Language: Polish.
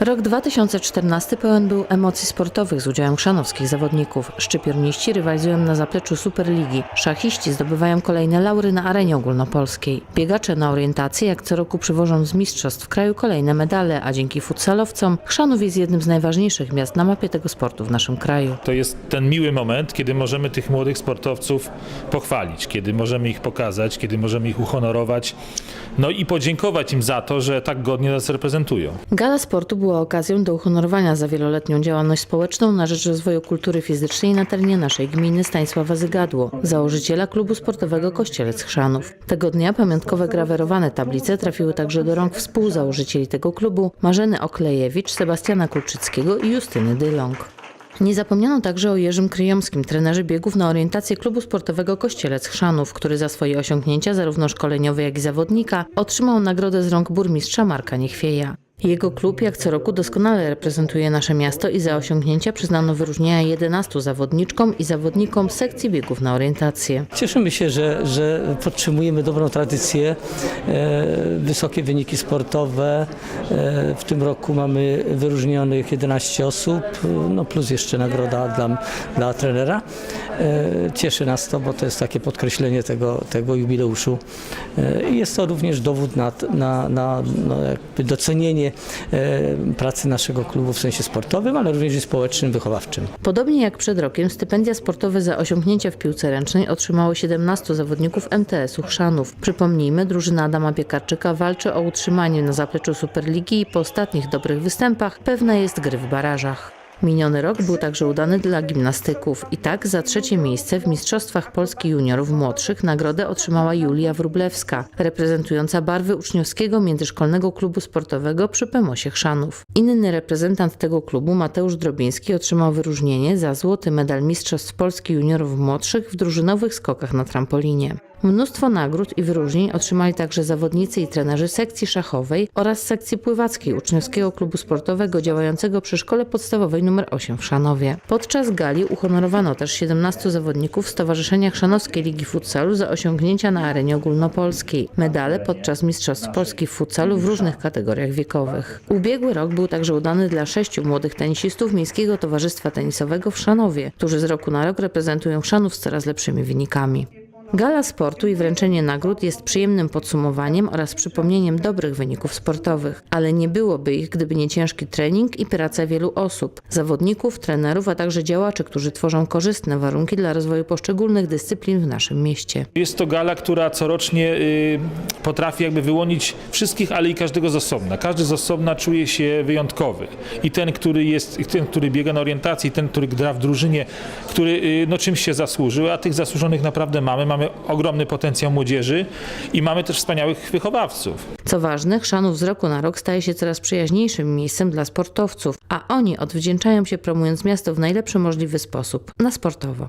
Rok 2014 pełen był emocji sportowych z udziałem chrzanowskich zawodników. Szczypiorniści rywalizują na zapleczu Superligi. Szachiści zdobywają kolejne laury na arenie ogólnopolskiej. Biegacze na orientację jak co roku przywożą z mistrzostw kraju kolejne medale, a dzięki futsalowcom Chrzanów jest jednym z najważniejszych miast na mapie tego sportu w naszym kraju. To jest ten miły moment, kiedy możemy tych młodych sportowców pochwalić, kiedy możemy ich pokazać, kiedy możemy ich uhonorować, no i podziękować im za to, że tak godnie nas reprezentują. Gala sportu była okazją do uhonorowania za wieloletnią działalność społeczną na rzecz rozwoju kultury fizycznej na terenie naszej gminy Stanisława Zygadło, założyciela klubu sportowego Kościelec Chrzanów. Tego dnia pamiątkowe grawerowane tablice trafiły także do rąk współzałożycieli tego klubu Marzeny Oklejewicz, Sebastiana Kulczyckiego i Justyny Dylong. Nie zapomniano także o Jerzym Kryjomskim, trenerze biegów na orientację klubu sportowego Kościelec Chrzanów, który za swoje osiągnięcia, zarówno szkoleniowe, jak i zawodnika, otrzymał nagrodę z rąk burmistrza Marka Niechwieja. Jego klub jak co roku doskonale reprezentuje nasze miasto i za osiągnięcia przyznano wyróżnienia 11 zawodniczkom i zawodnikom sekcji biegów na orientację. Cieszymy się, że, że podtrzymujemy dobrą tradycję, e, wysokie wyniki sportowe. E, w tym roku mamy wyróżnionych 11 osób, no plus jeszcze nagroda dla, dla trenera. E, cieszy nas to, bo to jest takie podkreślenie tego, tego jubileuszu. I jest to również dowód na, na, na no jakby docenienie e, pracy naszego klubu w sensie sportowym, ale również i społecznym, wychowawczym. Podobnie jak przed rokiem, stypendia sportowe za osiągnięcia w piłce ręcznej otrzymało 17 zawodników MTS-u Chrzanów. Przypomnijmy, drużyna Adama Piekarczyka walczy o utrzymanie na zapleczu Superligi i po ostatnich dobrych występach pewna jest gry w barażach. Miniony rok był także udany dla gimnastyków. I tak za trzecie miejsce w Mistrzostwach Polski Juniorów Młodszych nagrodę otrzymała Julia Wróblewska, reprezentująca barwy uczniowskiego międzyszkolnego klubu sportowego przy Pemosie Chrzanów. Inny reprezentant tego klubu, Mateusz Drobiński, otrzymał wyróżnienie za złoty medal Mistrzostw Polski Juniorów Młodszych w drużynowych skokach na trampolinie. Mnóstwo nagród i wyróżnień otrzymali także zawodnicy i trenerzy sekcji szachowej oraz sekcji pływackiej uczniowskiego klubu sportowego działającego przy szkole podstawowej nr 8 w Szanowie. Podczas gali uhonorowano też 17 zawodników Stowarzyszenia Chrzanowskiej Ligi Futsalu za osiągnięcia na arenie ogólnopolskiej. Medale podczas Mistrzostw Polski w futsalu w różnych kategoriach wiekowych. Ubiegły rok był także udany dla sześciu młodych tenisistów Miejskiego Towarzystwa Tenisowego w Szanowie, którzy z roku na rok reprezentują Szanów z coraz lepszymi wynikami. Gala sportu i wręczenie nagród jest przyjemnym podsumowaniem oraz przypomnieniem dobrych wyników sportowych, ale nie byłoby ich, gdyby nie ciężki trening i praca wielu osób, zawodników, trenerów, a także działaczy, którzy tworzą korzystne warunki dla rozwoju poszczególnych dyscyplin w naszym mieście. Jest to gala, która corocznie y, potrafi jakby wyłonić wszystkich, ale i każdego z osobna. Każdy z osobna czuje się wyjątkowy. I ten, który jest, ten, który biega na orientacji, ten, który gra w drużynie, który y, no, czymś się zasłużył, a tych zasłużonych naprawdę mamy. Mamy ogromny potencjał młodzieży i mamy też wspaniałych wychowawców. Co ważne, Chrzanów z roku na rok staje się coraz przyjaźniejszym miejscem dla sportowców, a oni odwdzięczają się promując miasto w najlepszy możliwy sposób, na sportowo.